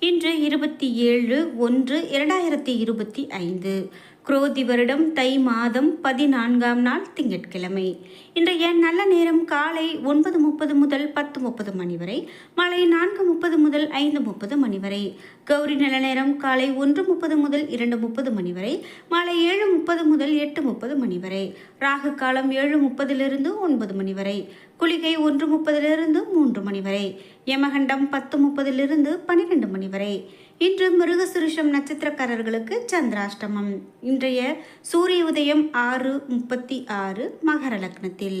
இன்று இருபத்தி ஏழு ஒன்று இரண்டாயிரத்தி இருபத்தி ஐந்து. குரோதி வருடம் தை மாதம் பதினான்காம் நாள் திங்கட்கிழமை. இன்றைய நல்ல நேரம் காலை ஒன்பது முப்பது முதல் பத்து முப்பது மணி வரை மாலை நான்கு முப்பது முதல் ஐந்து முப்பது மணி வரை. கௌரி நல்ல நேரம் காலை ஒன்று முப்பது முதல் இரண்டு முப்பது மணி வரை மாலை ஏழு முப்பது முதல் எட்டு முப்பது மணி வரை. ராகு காலம் ஏழு முப்பதிலிருந்து ஒன்பது மணி வரை. குளிகை ஒன்று முப்பதிலிருந்து மூன்று மணி வரை யமகண்டம் பத்து முப்பதிலிருந்து பன்னிரெண்டு மணி வரை. இன்று மிருகசுருஷம் நட்சத்திரக்காரர்களுக்கு சந்திராஷ்டமம். இன்றைய சூரிய உதயம் ஆறு முப்பத்தி ஆறு மகர லக்னத்தில்.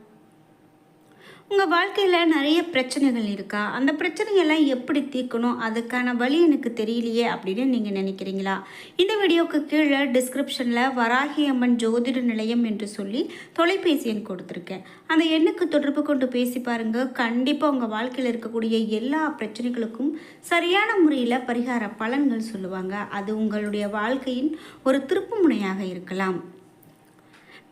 உங்கள் வாழ்க்கையில் நிறைய பிரச்சனைகள் இருக்கா? அந்த பிரச்சனையெல்லாம் எப்படி தீர்க்கணும்? அதுக்கான வழி எனக்கு தெரியலையே அப்படின்னு நீங்கள் நினைக்கிறீங்களா? இந்த வீடியோவுக்கு கீழே டிஸ்கிரிப்ஷனில் வராகி அம்மன் ஜோதிட நிலையம் என்று சொல்லி தொலைபேசி எண் கொடுத்துருக்கேன். அந்த எண்ணுக்கு தொடர்பு கொண்டு பேசி பாருங்கள் கண்டிப்பாக உங்கள் வாழ்க்கையில் இருக்கக்கூடிய எல்லா பிரச்சனைகளுக்கும் சரியான முறையில் பரிகார பலன்கள் சொல்லுவாங்க. அது உங்களுடைய வாழ்க்கையின் ஒரு திருப்பு முனையாக இருக்கலாம்.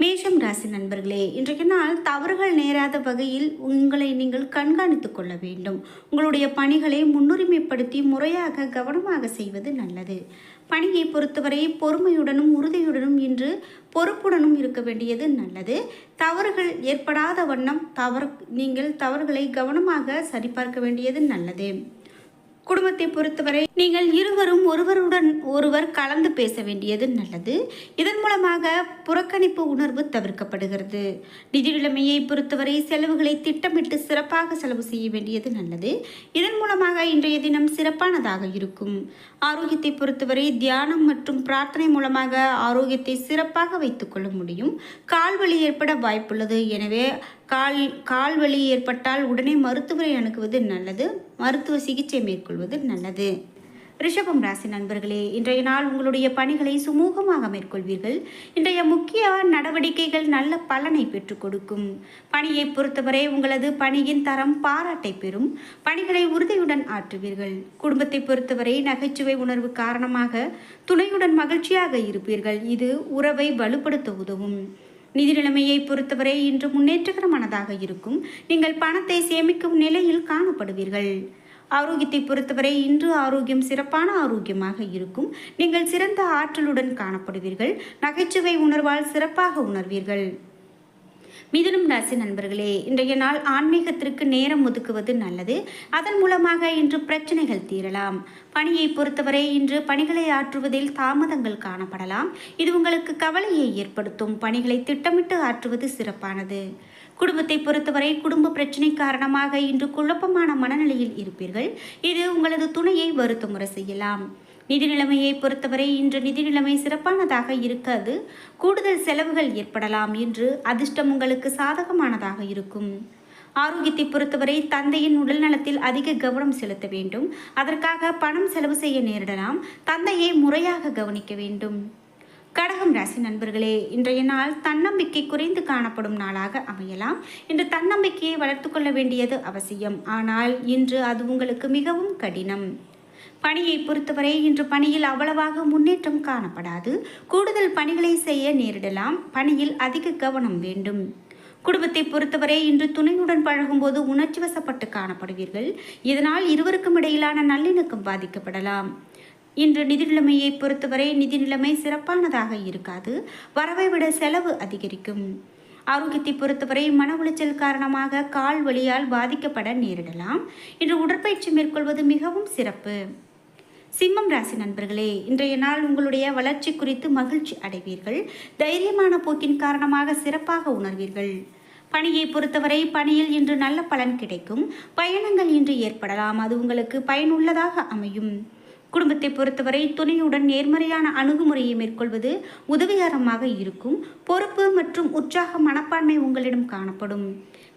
மேஷம் ராசி நண்பர்களே இன்றைய நாள் தவறுகள் நேராத வகையில் உங்களை நீங்கள் கண்காணித்துக் கொள்ள வேண்டும். உங்களுடைய பணிகளை முன்னுரிமைப்படுத்தி முறையாக கவனமாக செய்வது நல்லது. பணியை பொறுத்தவரை பொறுமையுடனும் உறுதியுடனும் இன்று பொறுப்புடனும் இருக்க வேண்டியது நல்லது. தவறுகள் ஏற்படாத வண்ணம் தவறு நீங்கள் தவறுகளை கவனமாக சரிபார்க்க வேண்டியது நல்லது. குடும்பத்தை பொறுத்தவரை நீங்கள் இருவரும் ஒருவருடன் ஒருவர் கலந்து பேச வேண்டியது நல்லது. இதன் மூலமாக புறக்கணிப்பு உணர்வு தவிர்க்கப்படுகிறது. நிதி நிலைமையை பொறுத்தவரை செலவுகளை திட்டமிட்டு சிறப்பாக செலவு செய்ய வேண்டியது நல்லது. இதன் மூலமாக இன்றைய தினம் சிறப்பானதாக இருக்கும். ஆரோக்கியத்தை பொறுத்தவரை தியானம் மற்றும் பிரார்த்தனை மூலமாக ஆரோக்கியத்தை சிறப்பாக வைத்துக்கொள்ள முடியும். கால்வலி ஏற்பட வாய்ப்புள்ளது. எனவே கால் கால் வலி ஏற்பட்டால் உடனே மருத்துவரை அணுகுவது நல்லது. மருத்துவ சிகிச்சை மேற்கொள்வது நல்லது. ரிஷபம் ராசி நண்பர்களே இன்றைய நாள் உங்களுடைய பணிகளை சுமூகமாக மேற்கொள்வீர்கள். இன்றைய முக்கிய நடவடிக்கைகள் நல்ல பலனை பெற்றுக் கொடுக்கும். பணியை பொறுத்தவரை உங்களது பணியின் தரம் பாராட்டை பெறும். பணிகளை உறுதியுடன் ஆற்றுவீர்கள். குடும்பத்தை பொறுத்தவரை நகைச்சுவை உணர்வு காரணமாக துணையுடன் மகிழ்ச்சியாக இருப்பீர்கள். இது உறவை வலுப்படுத்த உதவும். நிதி நிலைமையை பொறுத்தவரை இன்று முன்னேற்றகரமானதாக இருக்கும். நீங்கள் பணத்தை சேமிக்கும் நிலையில் காணப்படுவீர்கள். ஆரோக்கியத்தை பொறுத்தவரை இன்று ஆரோக்கியம் சிறப்பான ஆரோக்கியமாக இருக்கும். நீங்கள் சிறந்த ஆற்றலுடன் காணப்படுவீர்கள். நகைச்சுவை உணர்வால் சிறப்பாக உணர்வீர்கள். மிதுனம் ராசி நண்பர்களே இன்றைய நாள் ஆன்மீகத்திற்கு நேரம் ஒதுக்குவது நல்லது. அதன் மூலமாக இன்று பிரச்சனைகள் தீரலாம். பணியை பொறுத்தவரை இன்று பணிகளை ஆற்றுவதில் தாமதங்கள் காணப்படலாம். இது உங்களுக்கு கவலையை ஏற்படுத்தும். பணிகளை திட்டமிட்டு ஆற்றுவது சிறப்பானது. குடும்பத்தை பொறுத்தவரை குடும்ப பிரச்சனை காரணமாக இன்று குழப்பமான மனநிலையில் இருப்பீர்கள். இது உங்களது துணையை வருத்தமுறை செய்யலாம். நிதி நிலைமையை பொறுத்தவரை இன்று நிதி நிலைமை சிறப்பானதாக இருக்காது. கூடுதல் செலவுகள் ஏற்படலாம் என்று அதிர்ஷ்டம் உங்களுக்கு சாதகமானதாக இருக்கும். ஆரோக்கியத்தை பொறுத்தவரை தந்தையின் உடல் நலத்தில் அதிக கவனம் செலுத்த வேண்டும். அதற்காக பணம் செலவு செய்ய நேரிடலாம். தந்தையை முறையாக கவனிக்க வேண்டும். கடகம் ராசி நண்பர்களே இன்றைய நாள் தன்னம்பிக்கை குறைந்து காணப்படும் நாளாக அமையலாம். இன்று தன்னம்பிக்கையை வளர்த்து கொள்ள வேண்டியது அவசியம். ஆனால் இன்று அது உங்களுக்கு மிகவும் கடினம். பணியை பொறுத்தவரை இன்று பணியில் அவ்வளவாக முன்னேற்றம் காணப்படாது. கூடுதல் பணிகளை செய்ய நேரிடலாம். பணியில் அதிக கவனம் வேண்டும். குடும்பத்தை பொறுத்தவரை இன்று துணையுடன் பழகும்போது உணர்ச்சி வசப்பட்டு காணப்படுவீர்கள். இதனால் இருவருக்கும் இடையிலான நல்லிணக்கம் பாதிக்கப்படலாம். இன்று நிதி நிலைமையை பொறுத்தவரை நிதி நிலைமை சிறப்பானதாக இருக்காது. வரவை விட செலவு அதிகரிக்கும். ஆரோக்கியத்தை பொறுத்தவரை மன உளைச்சல் காரணமாக கால் வலியால் பாதிக்கப்பட நேரிடலாம். இன்று உடற்பயிற்சி மேற்கொள்வது மிகவும் சிறப்பு. சிம்மம் ராசி நண்பர்களே இன்றைய நாள் உங்களுடைய வளர்ச்சி குறித்து மகிழ்ச்சி அடைவீர்கள். தைரியமான போக்கின் காரணமாக சிறப்பாக உணர்வீர்கள். பணியை பொறுத்தவரை பணியில் இன்று நல்ல பலன் கிடைக்கும். பயணங்கள் இன்று ஏற்படலாம். அது உங்களுக்கு பயனுள்ளதாக அமையும். குடும்பத்தை பொறுத்தவரை துணையுடன் நேர்மறையான அணுகுமுறையை மேற்கொள்வது உதவிகரமாக இருக்கும். பொறுப்பு மற்றும் உற்சாக மனப்பான்மை உங்களிடம் காணப்படும்.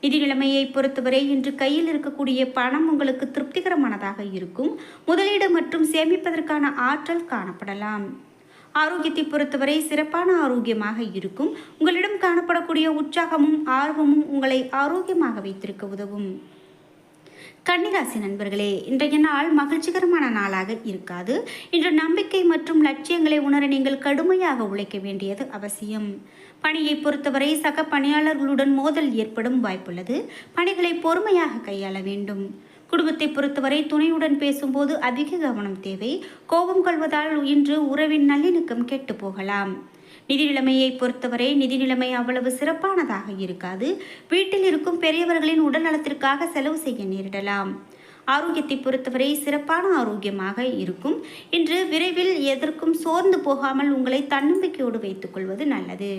நிதி நிலைமையை பொறுத்தவரை இன்று கையில் இருக்கக்கூடிய பணம் உங்களுக்கு திருப்திகரமானதாக இருக்கும். முதலீடு மற்றும் சேமிப்பதற்கான ஆற்றல் காணப்படலாம். ஆரோக்கியத்தை பொறுத்தவரை சிறப்பான ஆரோக்கியமாக இருக்கும். உங்களிடம் காணப்படக்கூடிய உற்சாகமும் ஆர்வமும் உங்களை ஆரோக்கியமாக வைத்திருக்க உதவும். கன்னிராசி நண்பர்களே இன்றைய நாள் மகிழ்ச்சிகரமான நாளாக இருக்காது. இன்று நம்பிக்கை மற்றும் லட்சியங்களை உணர நீங்கள் கடுமையாக உழைக்க வேண்டியது அவசியம். பணியை பொறுத்தவரை சக பணியாளர்களுடன் மோதல் ஏற்படும் வாய்ப்புள்ளது. பணிகளை பொறுமையாக கையாள வேண்டும். குடும்பத்தை பொறுத்தவரை துணையுடன் பேசும்போது அதிக கவனம் தேவை. கோபம் கொள்வதால் இன்று உறவின் நல்லிணக்கம் கெட்டு போகலாம். நிதி நிலைமையை பொறுத்தவரை நிதி நிலைமை அவ்வளவு சிறப்பானதாக இருக்காது. வீட்டில் இருக்கும் பெரியவர்களின் உடல் நலத்திற்காக செலவு செய்ய நேரிடலாம். ஆரோக்கியத்தை பொறுத்தவரை சிறப்பான ஆரோக்கியமாக இருக்கும். இன்று விரைவில் எதற்கும் சோர்ந்து போகாமல் உங்களை தன்னம்பிக்கையோடு வைத்துக் கொள்வது நல்லது.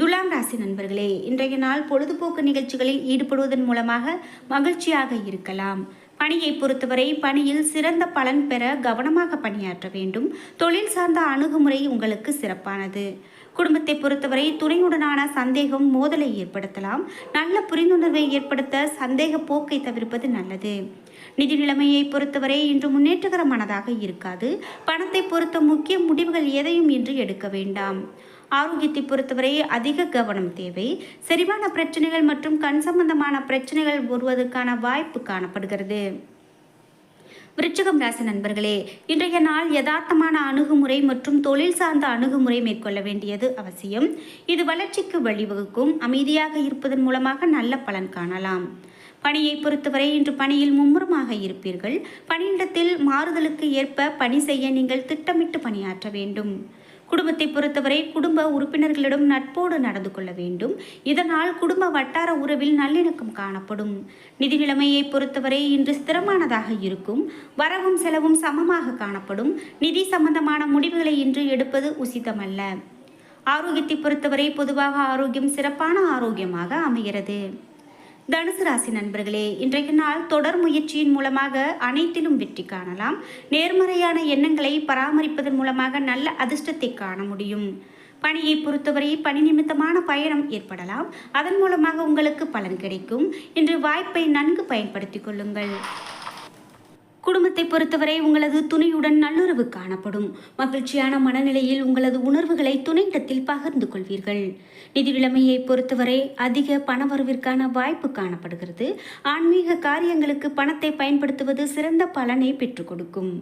துலாம் ராசி நண்பர்களே இன்றைய நாள் பொழுதுபோக்கு நிகழ்ச்சிகளில் ஈடுபடுவதன் மூலமாக மகிழ்ச்சியாக இருக்கலாம். பணியை பொறுத்தவரை பணியில் சிறந்த பலன் பெற கவனமாக பணியாற்ற வேண்டும். தொழில் சார்ந்த அணுகுமுறை உங்களுக்கு சிறப்பானது. குடும்பத்தை பொறுத்தவரை துணையுடனான சந்தேகம் மோதலை ஏற்படுத்தலாம். நல்ல புரிந்துணர்வை ஏற்படுத்த சந்தேக போக்கை தவிர்ப்பது நல்லது. நிதி நிலைமையை பொறுத்தவரை இன்று முன்னேற்றகரமானதாக இருக்காது. பணத்தை பொறுத்த முக்கிய முடிவுகள் எதையும் இன்று எடுக்க வேண்டாம். ஆரோக்கியத்தை பொறுத்தவரை அதிக கவனம் தேவை. செரிமான பிரச்சனைகள் மற்றும் கண் சம்பந்தமான பிரச்சனைகள் வருவதற்கான வாய்ப்பு காணப்படுகிறது. விருச்சிகம் ராசி நண்பர்களே இன்றைய நாள் யதார்த்தமான அணுகுமுறை மற்றும் தொழில் சார்ந்த அணுகுமுறை மேற்கொள்ள வேண்டியது அவசியம். இது வளர்ச்சிக்கு வழிவகுக்கும். அமைதியாக இருப்பதன் மூலமாக நல்ல பலன் காணலாம். பணியை பொறுத்தவரை இன்று பணியில் மும்முரமாக இருப்பீர்கள். பணியிடத்தில் மாறுதலுக்கு ஏற்ப பணி செய்ய நீங்கள் திட்டமிட்டு பணியாற்ற வேண்டும். குடும்பத்தை பொறுத்தவரை குடும்ப உறுப்பினர்களிடம் நட்போடு நடந்து கொள்ள வேண்டும். இதனால் குடும்ப வட்டார உறவில் நல்லிணக்கம் காணப்படும். நிதி நிலைமையை பொறுத்தவரை இன்று ஸ்திரமானதாக இருக்கும். வரவும் செலவும் சமமாக காணப்படும். நிதி சம்பந்தமான முடிவுகளை இன்று எடுப்பது உசிதமல்ல. ஆரோக்கியத்தை பொறுத்தவரை பொதுவாக ஆரோக்கியம் சிறப்பான ஆரோக்கியமாக அமைகிறது. தனுசு ராசி நண்பர்களே இன்றைய நாள் தொடர் முயற்சியின் மூலமாக அனைத்திலும் வெற்றி காணலாம். நேர்மறையான எண்ணங்களை பராமரிப்பதன் மூலமாக நல்ல அதிர்ஷ்டத்தை காண முடியும். பணியை பொறுத்தவரை பணி நிமித்தமான பயணம் ஏற்படலாம். அதன் மூலமாக உங்களுக்கு பலன் கிடைக்கும். இன்று வாய்ப்பை நன்கு பயன்படுத்திக் கொள்ளுங்கள். குடும்பத்தை பொறுத்தவரை உங்களது துணையுடன் நல்லுறவு காணப்படும். மகிழ்ச்சியான மனநிலையில் உங்களது உணர்வுகளை துணையிடத்தில் பகிர்ந்து கொள்வீர்கள். நிதி நிலைமையை பொறுத்தவரை அதிக பணவரவிற்கான வாய்ப்பு காணப்படுகிறது. ஆன்மீக காரியங்களுக்கு பணத்தை பயன்படுத்துவது சிறந்த பலனை பெற்றுக் கொடுக்கும்.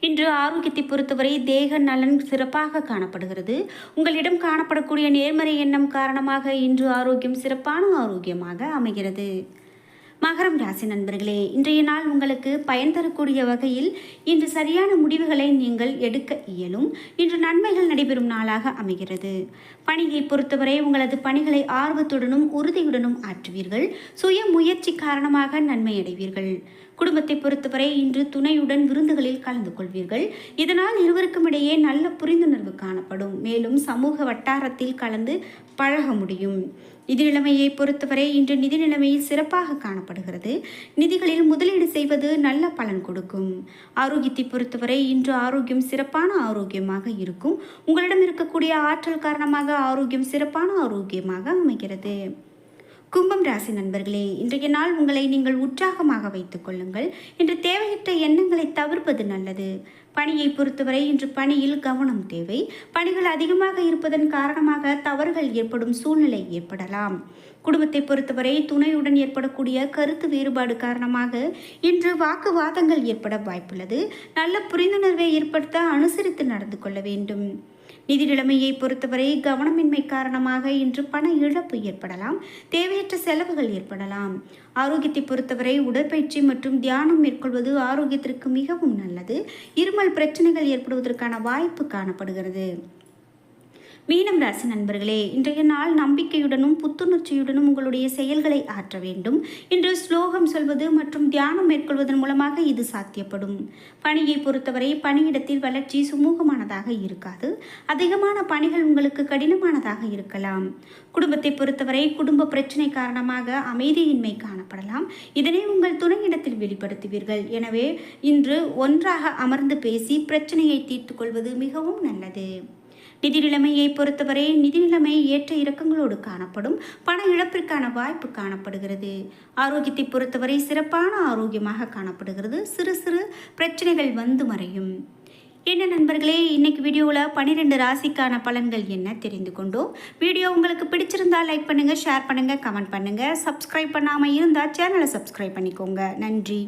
இன்று ஆரோக்கியத்தை பொறுத்தவரை தேக நலன் சிறப்பாக காணப்படுகிறது. உங்களிடம் காணப்படக்கூடிய நேர்மறை எண்ணம் காரணமாக இன்று ஆரோக்கியம் சிறப்பான ஆரோக்கியமாக அமைகிறது. மகரம் ராசி நண்பர்களே இன்றைய நாள் உங்களுக்கு பயன் தரக்கூடிய வகையில் இன்று சரியான முடிவுகளை நீங்கள் எடுக்க இயலும். இன்று நன்மைகள் நடைபெறும் நாளாக அமைகிறது. பணியை பொறுத்தவரை உங்களது பணிகளை ஆர்வத்துடனும் உறுதியுடனும் ஆற்றுவீர்கள். சுய முயற்சி காரணமாக நன்மையடைவீர்கள். குடும்பத்தை பொறுத்தவரை இன்று துணையுடன் விருந்துகளில் கலந்து கொள்வீர்கள். இதனால் இருவருக்கும் இடையே நல்ல புரிந்துணர்வு காணப்படும். மேலும் சமூக வட்டாரத்தில் கலந்து பழக முடியும். நிதி நிலைமையை பொறுத்தவரை இன்று நிதி நிலைமையில் சிறப்பாக காணப்படுகிறது. நிதிகளில் முதலீடு செய்வது நல்ல பலன் கொடுக்கும். ஆரோக்கியத்தை பொறுத்தவரை இன்று ஆரோக்கியம் சிறப்பான ஆரோக்கியமாக இருக்கும். உங்களிடம் இருக்கக்கூடிய ஆற்றல் காரணமாக ஆரோக்கியம் சிறப்பான ஆரோக்கியமாக அமைகிறது. கும்பம் ராசி நண்பர்களே இன்றைய நாள் உங்களை நீங்கள் உற்சாகமாக வைத்துக் கொள்ளுங்கள். இன்று தேவையற்ற எண்ணங்களை தவிர்ப்பது நல்லது. பணியை பொறுத்தவரை இன்று பணியில் கவனம் தேவை. பணிகள் அதிகமாக இருப்பதன் காரணமாக தவறுகள் ஏற்படும் சூழ்நிலை ஏற்படலாம். குடும்பத்தை பொறுத்தவரை துணையுடன் ஏற்படக்கூடிய கருத்து வேறுபாடு காரணமாக இன்று வாக்குவாதங்கள் ஏற்பட வாய்ப்புள்ளது. நல்ல புரிந்துணர்வை ஏற்படுத்த அனுசரித்து நடந்து கொள்ள வேண்டும். நிதி நிலைமையை பொறுத்தவரை கவனமின்மை காரணமாக இன்று பண இழப்பு ஏற்படலாம் தேவையற்ற செலவுகள் ஏற்படலாம். ஆரோக்கியத்தை பொறுத்தவரை உடற்பயிற்சி மற்றும் தியானம் மேற்கொள்வது ஆரோக்கியத்திற்கு மிகவும் நல்லது. இருமல் பிரச்சனைகள் ஏற்படுவதற்கான வாய்ப்பு காணப்படுகிறது. மீனம் ராசி நண்பர்களே இன்றைய நாள் நம்பிக்கையுடனும் புத்துணர்ச்சியுடனும் உங்களுடைய செயல்களை ஆற்ற வேண்டும். இன்று ஸ்லோகம் சொல்வது மற்றும் தியானம் மேற்கொள்வதன் மூலமாக இது சாத்தியப்படும். பணியை பொறுத்தவரை பணியிடத்தில் வளர்ச்சி சுமூகமானதாக இருக்காது. அதிகமான பணிகள் உங்களுக்கு கடினமானதாக இருக்கலாம். குடும்பத்தை பொறுத்தவரை குடும்ப பிரச்சனை காரணமாக அமைதியின்மை காணப்படலாம். இதனை உங்கள் துணையிடத்தில் வெளிப்படுத்துவீர்கள். எனவே இன்று ஒன்றாக அமர்ந்து பேசி பிரச்சனையை தீர்த்து கொள்வது மிகவும் நல்லது. நிதி நிலைமையை பொறுத்தவரை நிதி நிலைமை ஏற்ற இறக்கங்களோடு காணப்படும் பண இழப்பிற்கான வாய்ப்பு காணப்படுகிறது. ஆரோக்கியத்தை பொறுத்தவரை சிறப்பான ஆரோக்கியமாக காணப்படுகிறது. சிறு சிறு பிரச்சனைகள் வந்து மறையும். என்ன நண்பர்களே இன்னைக்கு வீடியோவில் பன்னிரெண்டு ராசிக்கான பலன்கள் என்ன தெரிந்து கொண்டோம். வீடியோ உங்களுக்கு பிடிச்சிருந்தால் லைக் பண்ணுங்கள் ஷேர் பண்ணுங்கள் கமெண்ட் பண்ணுங்கள் சப்ஸ்கிரைப் பண்ணாமல் இருந்தால் சேனலை சப்ஸ்கிரைப் பண்ணிக்கோங்க. நன்றி.